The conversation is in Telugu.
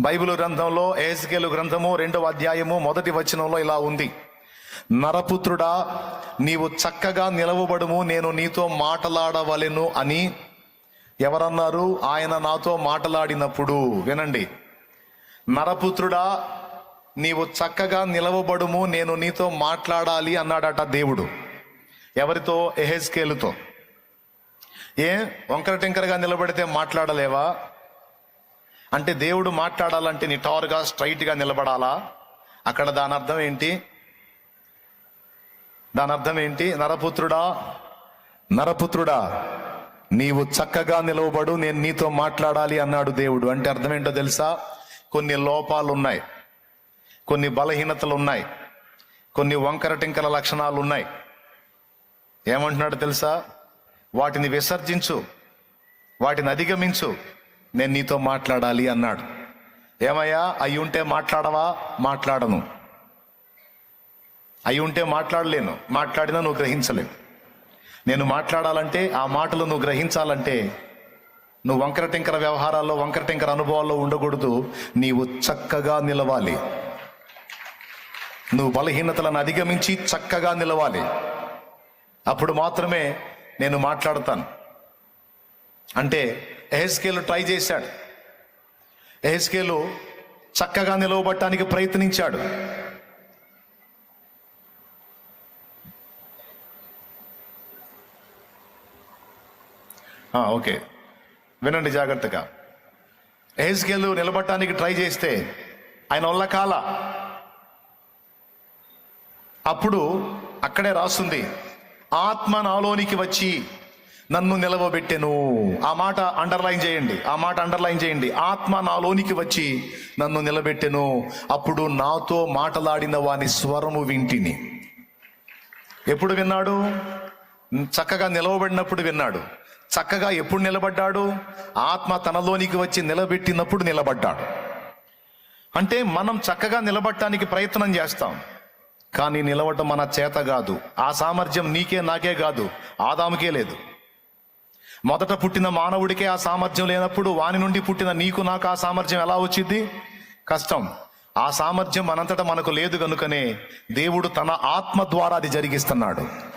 బైబిల్ గ్రంథంలో ఏజ్కేలు గ్రంథము రెండవ అధ్యాయము మొదటి వచనంలో ఇలా ఉంది. నరపుత్రుడా నీవు చక్కగా నిలవబడుము నేను నీతో మాటలాడవలెను అని ఎవరన్నారు? ఆయన నాతో మాటలాడినప్పుడు వినండి. నరపుత్రుడా నీవు చక్కగా నిలవబడుము నేను నీతో మాట్లాడాలి అన్నాడట దేవుడు. ఎవరితో? ఎహెస్కేలుతో ఏ? వంకర టింకరగా నిలబడితే మాట్లాడలేవా? అంటే దేవుడు మాట్లాడాలంటే నీ టార్గా స్ట్రైట్గా నిలబడాలా? అక్కడ దాని అర్థం ఏంటి? దాని అర్థం ఏంటి? నరపుత్రుడా నరపుత్రుడా నీవు చక్కగా నిలవబడు నేను నీతో మాట్లాడాలి అన్నాడు దేవుడు. అంటే అర్థం ఏంటో తెలుసా? కొన్ని లోపాలు ఉన్నాయి కొన్ని బలహీనతలు ఉన్నాయి కొన్ని వంకర టింకర లక్షణాలు ఉన్నాయి ఏమంటున్నాడు తెలుసా? వాటిని విసర్జించు. వాటిని అధిగమించు. నేను నీతో మాట్లాడాలి అన్నాడు. ఏమయ్యా అయి ఉంటే మాట్లాడవా? మాట్లాడను. అయి ఉంటే మాట్లాడలేను. మాట్లాడినా నువ్వు గ్రహించలేవు. నేను మాట్లాడాలంటే ఆ మాటలు నువ్వు గ్రహించాలంటే నువ్వు వంకర టింకర వ్యవహారాల్లో వంకర టింకర అనుభవాల్లో ఉండకూడదు. నీవు చక్కగా నిలవాలి. నువ్వు బలహీనతలను అధిగమించి చక్కగా నిలవాలి. అప్పుడు మాత్రమే నేను మాట్లాడతాను. అంటే ఎహెస్కేలు ట్రై చేశాడు. ఎహెస్కేలు చక్కగా నిలవబట్టడానికి ప్రయత్నించాడు. ఓకే. వినండి జాగ్రత్తగా. ఎహెస్కేలు నిలబట్టడానికి ట్రై చేస్తే ఆయన వల్ల కాల అప్పుడు అక్కడే రాస్తుంది. ఆత్మ నాలోనికి వచ్చి నన్ను నిలవబెట్టెను. ఆ మాట అండర్లైన్ చేయండి. ఆ మాట అండర్లైన్ చేయండి. ఆత్మ నాలోనికి వచ్చి నన్ను నిలబెట్టెను. అప్పుడు నాతో మాటలాడిన వాని స్వరము వింటిని. ఎప్పుడు విన్నాడు? చక్కగా నిలవబడినప్పుడు విన్నాడు. చక్కగా ఎప్పుడు నిలబడ్డాడు? ఆత్మ తనలోనికి వచ్చి నిలబెట్టినప్పుడు నిలబడ్డాడు. అంటే మనం చక్కగా నిలబడటానికి ప్రయత్నం చేస్తాం. కానీ నిలవటం మన చేత కాదు. ఆ సామర్థ్యం నీకే నాకే కాదు. ఆదాముకే లేదు. మొదట పుట్టిన మానవుడికే ఆ సామర్థ్యం లేనప్పుడు వాని నుండి పుట్టిన నీకు నాకు ఆ సామర్థ్యం ఎలా వచ్చింది? కష్టం. ఆ సామర్థ్యం మనంతటా మనకు లేదు కనుకనే దేవుడు తన ఆత్మ ద్వారా అది జరిగిస్తున్నాడు.